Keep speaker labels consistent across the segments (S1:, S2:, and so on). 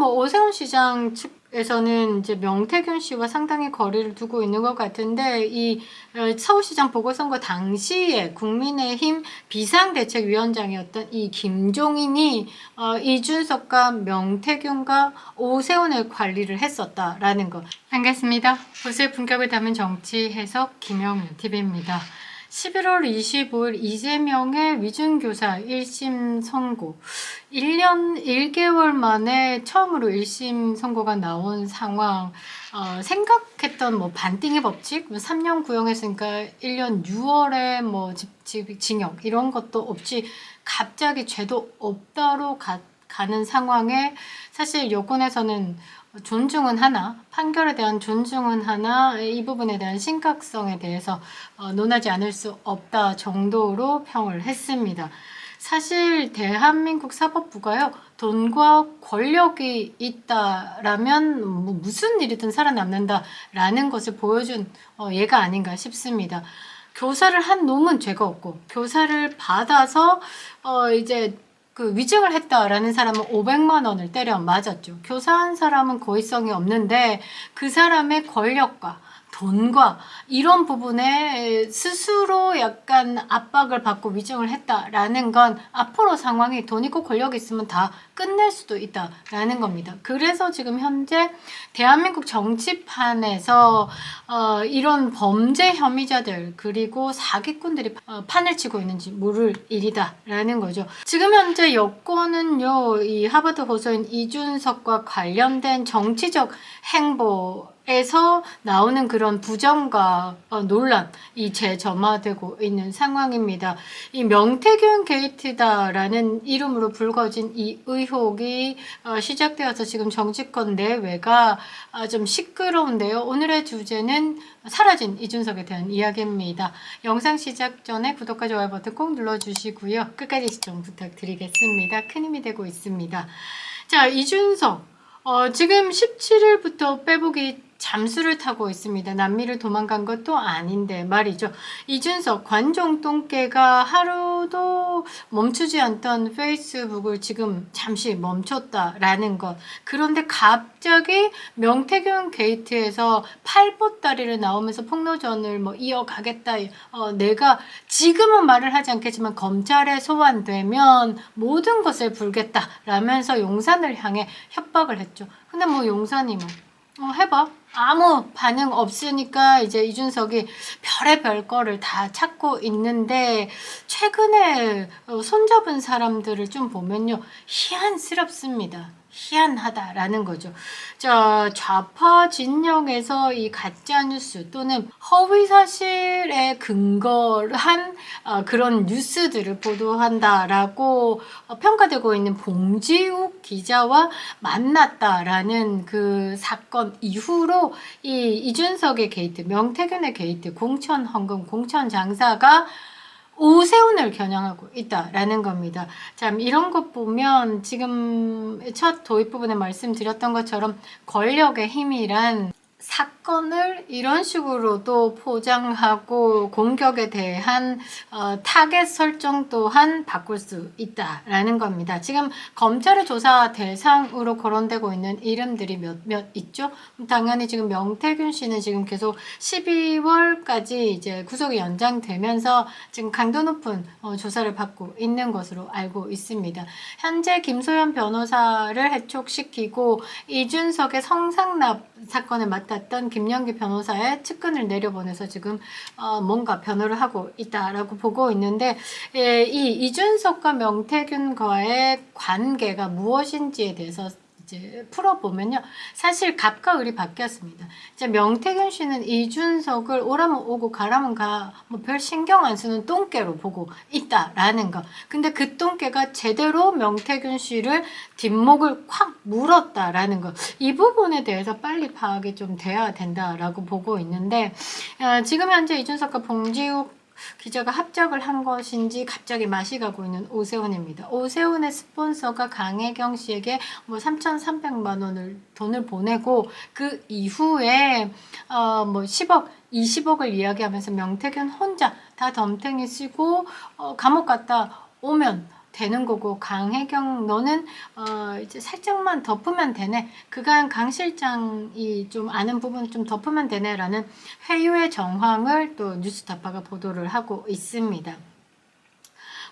S1: 뭐 오세훈 시장 측에서는 이제 명태균 씨와 상당히 거리를 두고 있는 것 같은데 이 어, 서울시장 보궐선거 당시에 국민의힘 비상대책위원장이었던 이 김종인이 어, 이준석과 명태균과 오세훈의 관리를 했었다라는 거. 반갑습니다. 보수의 품격을 담은 정치 해석 김영윤 TV입니다. 11월 25일 이재명의 위준교사 1심 선고. 1년 1개월 만에 처음으로 1심 선고가 나온 상황. 어, 생각했던 뭐 반띵의 법칙, 뭐 3년 구형했으니까 1년 6월에 뭐 집, 집, 징역 이런 것도 없이 갑자기 죄도 없다로 가, 가는 상황에 사실 여권에서는 존중은 하나, 판결에 대한 존중은 하나, 이 부분에 대한 심각성에 대해서 어, 논하지 않을 수 없다 정도로 평을 했습니다. 사실 대한민국 사법부가요, 돈과 권력이 있다라면 뭐 무슨 일이든 살아남는다라는 것을 보여준 어, 예가 아닌가 싶습니다. 교사를 한 놈은 죄가 없고, 교사를 받아서 어, 이제 그 위증을 했다라는 사람은 500만 원을 때려 맞았죠. 교사한 사람은 고의성이 없는데 그 사람의 권력과 돈과 이런 부분에 스스로 약간 압박을 받고 위증을 했다라는 건 앞으로 상황이 돈 있고 권력 있으면 다 끝낼 수도 있다라는 겁니다. 그래서 지금 현재 대한민국 정치판에서 어, 이런 범죄 혐의자들 그리고 사기꾼들이 어, 판을 치고 있는지 모를 일이다라는 거죠. 지금 현재 여권은요, 이 하버드 호소인 이준석과 관련된 정치적 행보 에서 나오는 그런 부정과 어, 논란이 재점화되고 있는 상황입니다. 이 명태균 게이트다라는 이름으로 불거진 이 의혹이 어, 시작되어서 지금 정치권 내외가 아, 좀 시끄러운데요. 오늘의 주제는 사라진 이준석에 대한 이야기입니다. 영상 시작 전에 구독과 좋아요 버튼 꼭 눌러주시고요. 끝까지 시청 부탁드리겠습니다. 큰 힘이 되고 있습니다. 자, 이준석. 어, 지금 17일부터 빼보기 잠수를 타고 있습니다. 남미를 도망간 것도 아닌데 말이죠. 이준석 관종 똥개가 하루도 멈추지 않던 페이스북을 지금 잠시 멈췄다라는 것. 그런데 갑자기 명태균 게이트에서 팔보다리를 나오면서 폭로전을 뭐 이어가겠다. 어, 내가 지금은 말을 하지 않겠지만 검찰에 소환되면 모든 것을 불겠다. 라면서 용산을 향해 협박을 했죠. 근데 뭐 용산이 뭐 어, 해봐. 아무 반응 없으니까 이제 이준석이 별의 별 거를 다 찾고 있는데 최근에 어, 손잡은 사람들을 좀 보면요 희한스럽습니다. 희한하다라는 거죠. 자, 좌파 진영에서 이 가짜 뉴스 또는 허위 사실에 근거한 어, 그런 뉴스들을 보도한다라고 어, 평가되고 있는 봉지욱 기자와 만났다라는 그 사건 이후로 이 이준석의 게이트, 명태균의 게이트, 공천 헌금, 공천 장사가 오세훈을 겨냥하고 있다라는 겁니다. 참 이런 것 보면 지금 첫 도입 부분에 말씀드렸던 것처럼 권력의 힘이란 사건을 이런 식으로도 포장하고 공격에 대한 어, 타겟 설정 또한 바꿀 수 있다라는 겁니다. 지금 검찰의 조사 대상으로 거론되고 있는 이름들이 몇, 몇 있죠? 당연히 지금 명태균 씨는 지금 계속 12월까지 이제 구속이 연장되면서 지금 강도 높은 어, 조사를 받고 있는 것으로 알고 있습니다. 현재 김소연 변호사를 해촉시키고 이준석의 성상납 사건을 맡았던 김영기 변호사의 측근을 내려보내서 지금 어, 뭔가 변호를 하고 있다라고 보고 있는데 예, 이 이준석과 명태균과의 관계가 무엇인지에 대해서 이제 풀어보면요. 사실 갑과 을이 바뀌었습니다. 이제 명태균 씨는 이준석을 오라면 오고 가라면 가, 뭐 별 신경 안 쓰는 똥개로 보고 있다라는 거. 근데 그 똥개가 제대로 명태균 씨를 뒷목을 콱 물었다라는 거. 이 부분에 대해서 빨리 파악이 좀 돼야 된다라고 보고 있는데, 어, 지금 현재 이준석과 봉지욱 기자가 합작을 한 것인지 갑자기 맛이 가고 있는 오세훈입니다. 오세훈의 스폰서가 강혜경 씨에게 뭐 3,300만 원을 돈을 보내고 그 이후에 어 뭐 10억 20억을 이야기하면서 명태균 혼자 다 덤탱이 쓰고 어 감옥 갔다 오면 되는 거고 강혜경 너는 어 이제 살짝만 덮으면 되네 그간 강 실장이 좀 아는 부분 좀 덮으면 되네라는 회유의 정황을 또 뉴스타파가 보도를 하고 있습니다.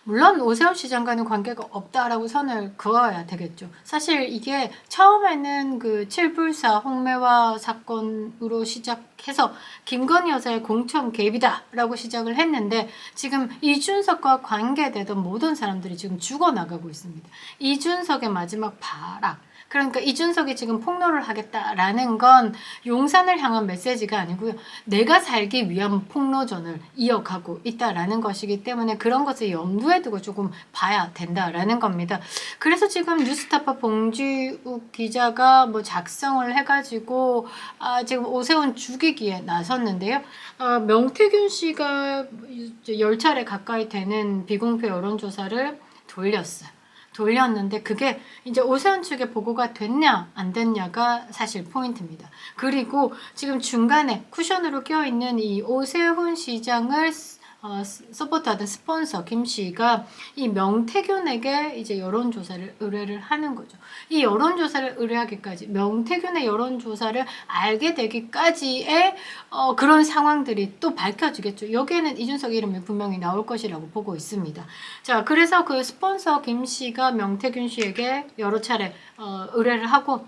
S1: 물론 오세훈 시장과는 관계가 없다라고 선을 그어야 되겠죠. 사실 이게 처음에는 그 칠불사 홍매화 사건으로 시작해서 김건희 여사의 공천 개입이다라고 시작을 했는데 지금 이준석과 관계되던 모든 사람들이 지금 죽어나가고 있습니다. 이준석의 마지막 발악 그러니까 이준석이 지금 폭로를 하겠다라는 건 용산을 향한 메시지가 아니고요. 내가 살기 위한 폭로전을 이어가고 있다라는 것이기 때문에 그런 것을 염두에 두고 조금 봐야 된다라는 겁니다. 그래서 지금 뉴스타파 봉지욱 기자가 뭐 작성을 해가지고 아, 지금 오세훈 죽이기에 나섰는데요. 어, 명태균 씨가 이제 열 차례 가까이 되는 비공표 여론조사를 돌렸어요. 돌렸는데 그게 이제 오세훈 측에 보고가 됐냐 안 됐냐가 사실 포인트입니다. 그리고 지금 중간에 쿠션으로 껴 있는 이 오세훈 시장을 어, 서포트하던 스폰서 김 씨가 이 명태균에게 이제 여론조사를 의뢰를 하는 거죠. 이 여론조사를 의뢰하기까지 명태균의 여론조사를 알게 되기까지의 어, 그런 상황들이 또 밝혀지겠죠. 여기에는 이준석 이름이 분명히 나올 것이라고 보고 있습니다. 자, 그래서 그 스폰서 김 씨가 명태균 씨에게 여러 차례 어, 의뢰를 하고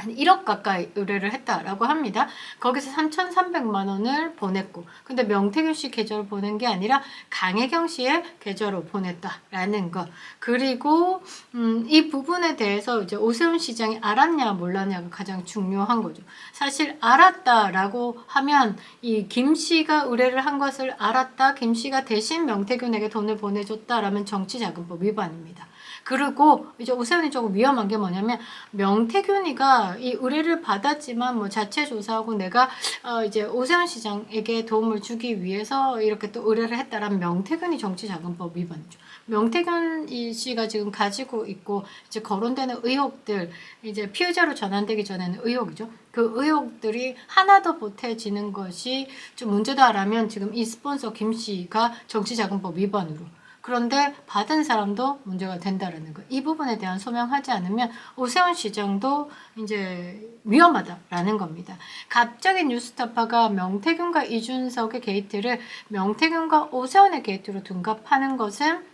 S1: 한 1억 가까이 의뢰를 했다라고 합니다. 거기서 3,300만 원을 보냈고, 근데 명태균 씨 계좌로 보낸 게 아니라 강혜경 씨의 계좌로 보냈다라는 것. 그리고 음, 이 부분에 대해서 이제 오세훈 시장이 알았냐 몰랐냐가 가장 중요한 거죠. 사실 알았다라고 하면 이 김 씨가 의뢰를 한 것을 알았다, 김 씨가 대신 명태균에게 돈을 보내줬다라면 정치자금법 위반입니다. 그리고 이제 오세훈이 조금 위험한 게 뭐냐면 명태균이가 이 의뢰를 받았지만 뭐 자체 조사하고 내가 어 이제 오세훈 시장에게 도움을 주기 위해서 이렇게 또 의뢰를 했다라면 명태균이 정치자금법 위반이죠. 명태균 이 씨가 지금 가지고 있고 이제 거론되는 의혹들 이제 피의자로 전환되기 전에는 의혹이죠. 그 의혹들이 하나 더 보태지는 것이 좀 문제다라면 지금 이 스폰서 김 씨가 정치자금법 위반으로 그런데 받은 사람도 문제가 된다라는 거. 이 부분에 대한 소명하지 않으면 오세훈 시장도 이제 위험하다라는 겁니다. 갑자기 뉴스타파가 명태균과 이준석의 게이트를 명태균과 오세훈의 게이트로 둔갑하는 것은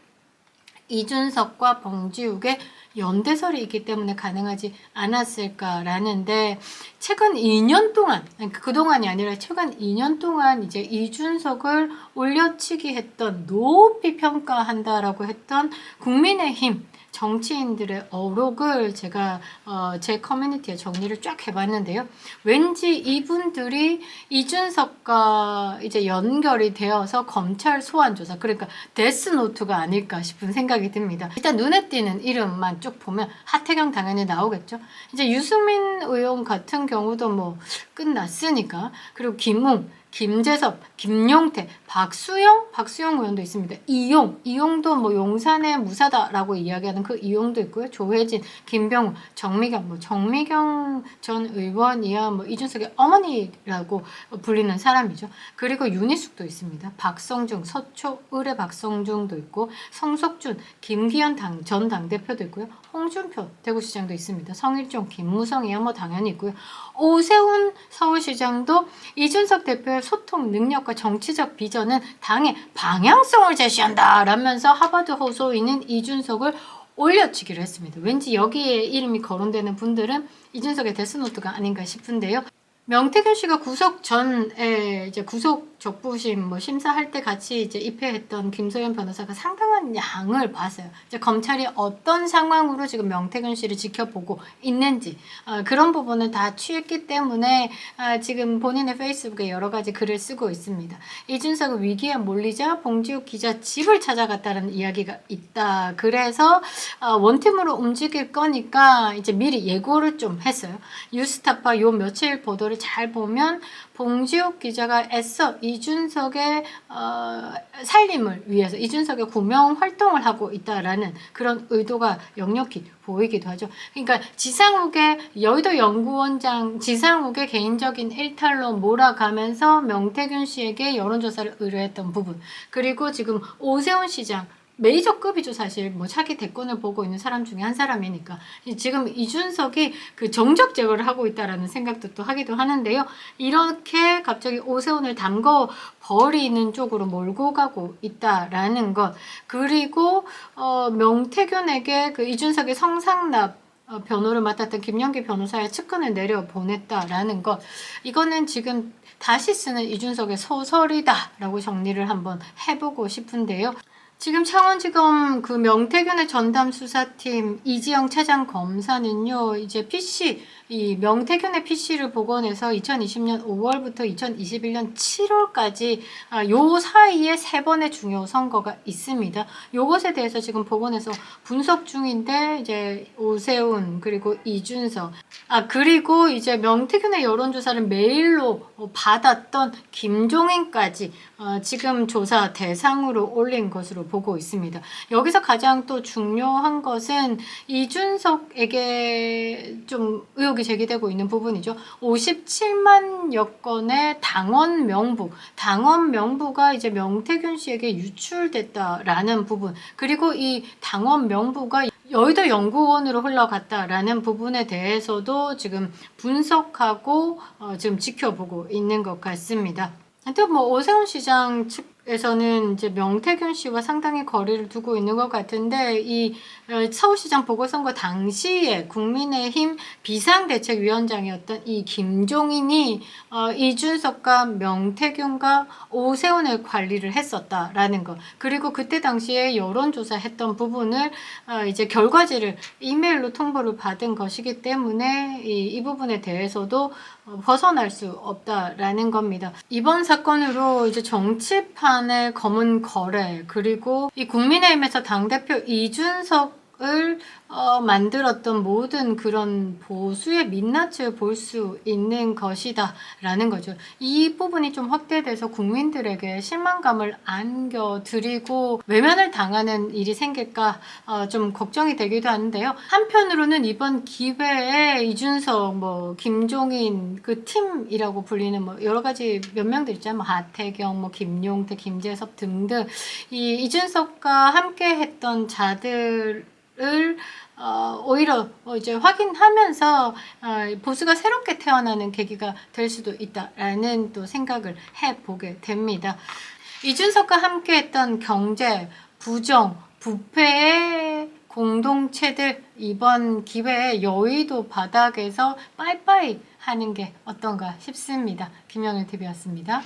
S1: 이준석과 봉지욱의 연대설이 있기 때문에 가능하지 않았을까라는데 최근 2년 동안 그러니까 그동안이 아니라 최근 2년 동안 이제 이준석을 올려치기 했던 높이 평가한다라고 했던 국민의힘 정치인들의 어록을 제가 어, 제 커뮤니티에 정리를 쫙 해봤는데요. 왠지 이분들이 이준석과 이제 연결이 되어서 검찰 소환 조사 그러니까 데스노트가 아닐까 싶은 생각이 듭니다. 일단 눈에 띄는 이름만 쭉 보면 하태경 당연히 나오겠죠. 이제 유승민 의원 같은 경우도 뭐 끝났으니까 그리고 김웅 김재섭, 김용태, 박수영, 박수영 의원도 있습니다. 이용, 이용도 뭐 용산의 무사다라고 이야기하는 그 이용도 있고요. 조혜진, 김병우, 정미경, 뭐 정미경 전 의원이야 뭐 이준석의 어머니라고 불리는 사람이죠. 그리고 윤희숙도 있습니다. 박성중, 서초, 의뢰 박성중도 있고 성석준, 김기현 당, 전 당대표도 있고요. 홍준표 대구시장도 있습니다. 성일종, 김무성이야 뭐 당연히 있고요. 오세훈 서울시장도 이준석 대표의 소통 능력과 정치적 비전은 당의 방향성을 제시한다 라면서 하버드 호소인인 이준석을 올려치기로 했습니다. 왠지 여기에 이름이 거론되는 분들은 이준석의 데스노트가 아닌가 싶은데요. 명태균 씨가 구속 전에 이제 구속 적부심 뭐 심사할 때 같이 이제 입회했던 김소연 변호사가 상당한 양을 봤어요. 이제 검찰이 어떤 상황으로 지금 명태균 씨를 지켜보고 있는지 어, 그런 부분을 다 취했기 때문에 어, 지금 본인의 페이스북에 여러 가지 글을 쓰고 있습니다. 이준석은 위기에 몰리자 봉지욱 기자 집을 찾아갔다는 이야기가 있다. 그래서 어, 원팀으로 움직일 거니까 이제 미리 예고를 좀 했어요. 뉴스타파 요 며칠 보도를 잘 보면 봉지욱 기자가 애써 이준석의 어, 살림을 위해서 이준석의 구명 활동을 하고 있다라는 그런 의도가 역력히 보이기도 하죠. 그러니까 지상욱의 여의도 연구원장 지상욱의 개인적인 일탈로 몰아가면서 명태균 씨에게 여론조사를 의뢰했던 부분 그리고 지금 오세훈 시장 메이저급이죠 사실. 뭐 차기 대권을 보고 있는 사람 중에 한 사람이니까. 지금 이준석이 그 정적 제거를 하고 있다라는 생각도 또 하기도 하는데요. 이렇게 갑자기 오세훈을 담궈 버리는 쪽으로 몰고 가고 있다라는 것. 그리고 어, 명태균에게 그 이준석의 성상납 어, 변호를 맡았던 김영기 변호사의 측근을 내려 보냈다라는 것. 이거는 지금 다시 쓰는 이준석의 소설이다라고 정리를 한번 해보고 싶은데요. 지금 창원지검 그 명태균의 전담 수사팀 이지영 차장 검사는요, 이제 PC, 이 명태균의 PC를 복원해서 2020년 5월부터 2021년 7월까지 아, 요 사이에 세 번의 중요 선거가 있습니다. 요것에 대해서 지금 복원해서 분석 중인데, 이제 오세훈, 그리고 이준석, 아, 그리고 이제 명태균의 여론조사를 메일로 어, 받았던 김종인까지 어, 지금 조사 대상으로 올린 것으로 보고 있습니다. 여기서 가장 또 중요한 것은 이준석에게 좀 의혹 이 제기되고 있는 부분이죠. 57만 여 건의 당원 명부, 당원 명부가 이제 명태균 씨에게 유출됐다라는 부분, 그리고 이 당원 명부가 여의도 연구원으로 흘러갔다라는 부분에 대해서도 지금 분석하고 어, 지금 지켜보고 있는 것 같습니다. 하여튼 뭐 오세훈 시장 측 에서는 이제 명태균 씨와 상당히 거리를 두고 있는 것 같은데 이 어, 서울시장 보궐선거 당시에 국민의힘 비상대책위원장이었던 이 김종인이 어, 이준석과 명태균과 오세훈의 관리를 했었다라는 것 그리고 그때 당시에 여론조사했던 부분을 어, 이제 결과지를 이메일로 통보를 받은 것이기 때문에 이, 이 부분에 대해서도 어, 벗어날 수 없다라는 겁니다. 이번 사건으로 이제 정치판의 검은 거래 그리고 이 국민의힘에서 당 대표 이준석 을 어, 만들었던 모든 그런 보수의 민낯을 볼 수 있는 것이다 라는 거죠. 이 부분이 좀 확대돼서 국민들에게 실망감을 안겨드리고 외면을 당하는 일이 생길까 어, 좀 걱정이 되기도 하는데요. 한편으로는 이번 기회에 이준석, 뭐 김종인 그 팀이라고 불리는 뭐 여러 가지 몇 명들 있잖아요. 뭐 하태경, 뭐 김용태, 김재섭 등등 이 이준석과 함께 했던 자들 을 어, 오히려 어, 이제 확인하면서 어, 보수가 새롭게 태어나는 계기가 될 수도 있다라는 또 생각을 해 보게 됩니다. 이준석과 함께했던 경제, 부정, 부패의 공동체들 이번 기회에 여의도 바닥에서 빠이빠이 하는 게 어떤가 싶습니다. 김영일 TV였습니다.